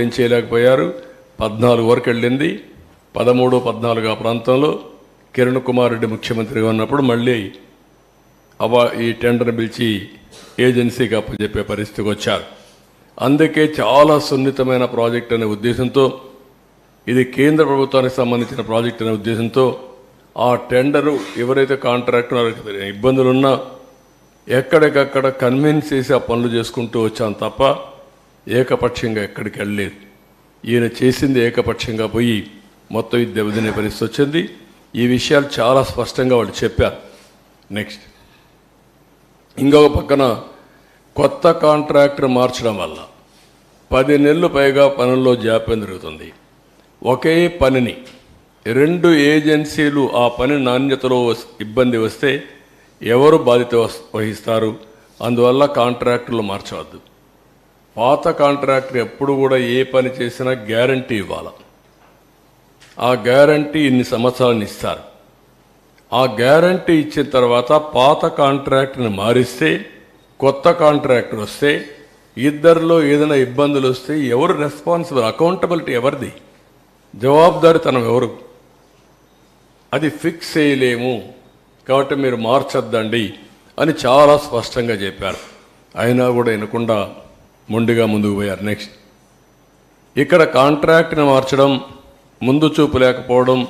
ఏం చేయలేకపోయారు? పద్నాలుగు వరకు వెళ్ళింది. పదమూడు పద్నాలుగు ఆ ప్రాంతంలో కిరణ్ కుమార్ రెడ్డి ముఖ్యమంత్రిగా ఉన్నప్పుడు మళ్ళీ అవా ఈ టెండర్ పిలిచి ఏజెన్సీకి అప్పచెప్పే పరిస్థితికి వచ్చారు. అందుకే చాలా సున్నితమైన ప్రాజెక్ట్ అనే ఉద్దేశంతో ఇది కేంద్ర ప్రభుత్వానికి సంబంధించిన ప్రాజెక్ట్ అనే ఉద్దేశంతో ఆ టెండరు ఎవరైతే కాంట్రాక్టర్ ఇబ్బందులున్నా ఎక్కడికక్కడ కన్విన్స్ చేసి ఆ పనులు చేసుకుంటూ వచ్చాం తప్ప ఏకపక్షంగా ఎక్కడికి వెళ్ళలేదు. ఈయన చేసింది ఏకపక్షంగా పోయి మొత్తం ఇది దెబ్బతినే పరిస్థితి వచ్చింది. ఈ విషయాలు చాలా స్పష్టంగా వాళ్ళు చెప్పారు. నెక్స్ట్ ఇంకొక పక్కన కొత్త కాంట్రాక్టర్ మార్చడం వల్ల పది నెలలు పైగా పనుల్లో జాప్యం జరుగుతుంది ఒకే పనిని రెండు ఏజెన్సీలు ఆ పని నాణ్యతలో ఇబ్బంది వస్తే ఎవరు బాధ్యత వహిస్తారు? అందువల్ల కాంట్రాక్టర్లు మార్చవద్దు. పాత కాంట్రాక్టర్ ఎప్పుడు కూడా ఏ పని చేసినా గ్యారంటీ ఇవ్వాలి. ఆ గ్యారంటీ ఇన్ని సంవత్సరాలను ఇస్తారు. ఆ గ్యారంటీ ఇచ్చిన తర్వాత పాత కాంట్రాక్ట్ని మారిస్తే కొత్త కాంట్రాక్టర్ వస్తే ఇద్దరిలో ఏదైనా ఇబ్బందులు వస్తే ఎవరు రెస్పాన్సిబుల్ అకౌంటబిలిటీ ఎవరిది? జవాబుదారితనం ఎవరు? అది ఫిక్స్ చేయలేము. కాబట్టి మీరు మార్చొద్దండి అని చాలా స్పష్టంగా చెప్పారు. అయినా కూడా వినకుండా మొండిగా ముందుకు పోయారు. నెక్స్ట్ ఇక్కడ కాంట్రాక్ట్ని మార్చడం ముందు చూపు లేకపోవడం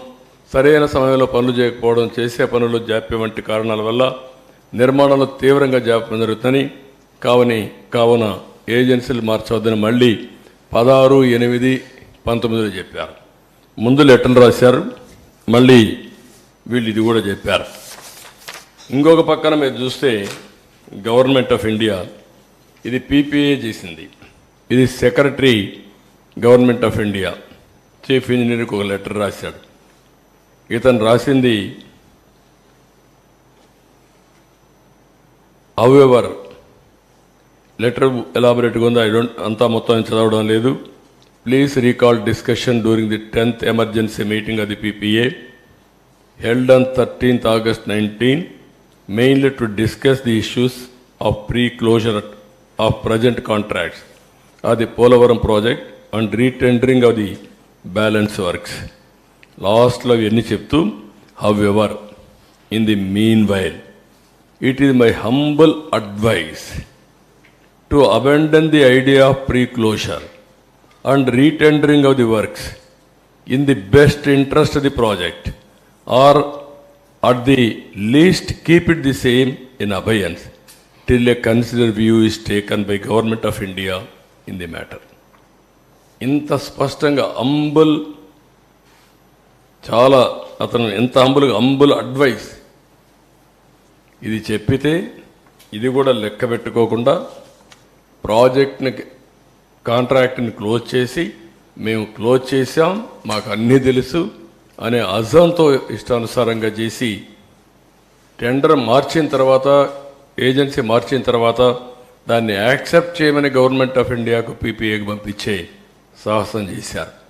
సరైన సమయంలో పనులు చేయకపోవడం చేసే పనులు జాప్యం వంటి కారణాల వల్ల నిర్మాణంలో తీవ్రంగా జాప్యం జరుగుతుందని కావని కావున ఏజెన్సీలు మార్చవద్దని మళ్ళీ పదహారు ఎనిమిది పంతొమ్మిదిలో చెప్పారు. ముందు లెటర్లు రాశారు. మళ్ళీ వీళ్ళు ఇది కూడా చెప్పారు. ఇంకొక పక్కన మీరు చూస్తే గవర్నమెంట్ ఆఫ్ ఇండియా ఇది పీపీఏ చేసింది. ఇది secretary government of India. Chief ఇంజనీర్కి ఒక లెటర్ రాశాడు. ఇతను రాసింది హౌఎవర్ లెటర్ ఎలాబరేట్గా ఉందో ఐ డోంట్ అంతా మొత్తం చదవడం లేదు. Please recall discussion during the tenth emergency meeting అది PPA held on 13th August 19, mainly to discuss the issues of pre-closure of present contracts of the Polavaram project and retendering of the balance works. లాస్ట్లో ఇవన్నీ చెప్తూ however in the meanwhile it is my humble advice to abandon the idea of pre-closure and retendering of the works in the best interest of the project or at the least keep it the same in abeyance Till a considered view is taken by government of India in the matter. ఇంత స్పష్టంగా అంబుల్ చాలా అతను ఎంత అంబుల్ అంబుల్ advice ఇది చెప్పితే ఇది కూడా లెక్క పెట్టుకోకుండా ప్రాజెక్ట్ని కాంట్రాక్ట్ని క్లోజ్ చేసి మేము క్లోజ్ చేసాం మాకు అన్నీ తెలుసు అనే అజంతో ఇష్టానుసారంగా చేసి టెండర్ మార్చిన తర్వాత ఏజెన్సీ మార్చిన తర్వాత దాన్ని యాక్సెప్ట్ చేయమని గవర్నమెంట్ ఆఫ్ ఇండియాకు పీపీఏకి పంపించే సాహసం చేశారు.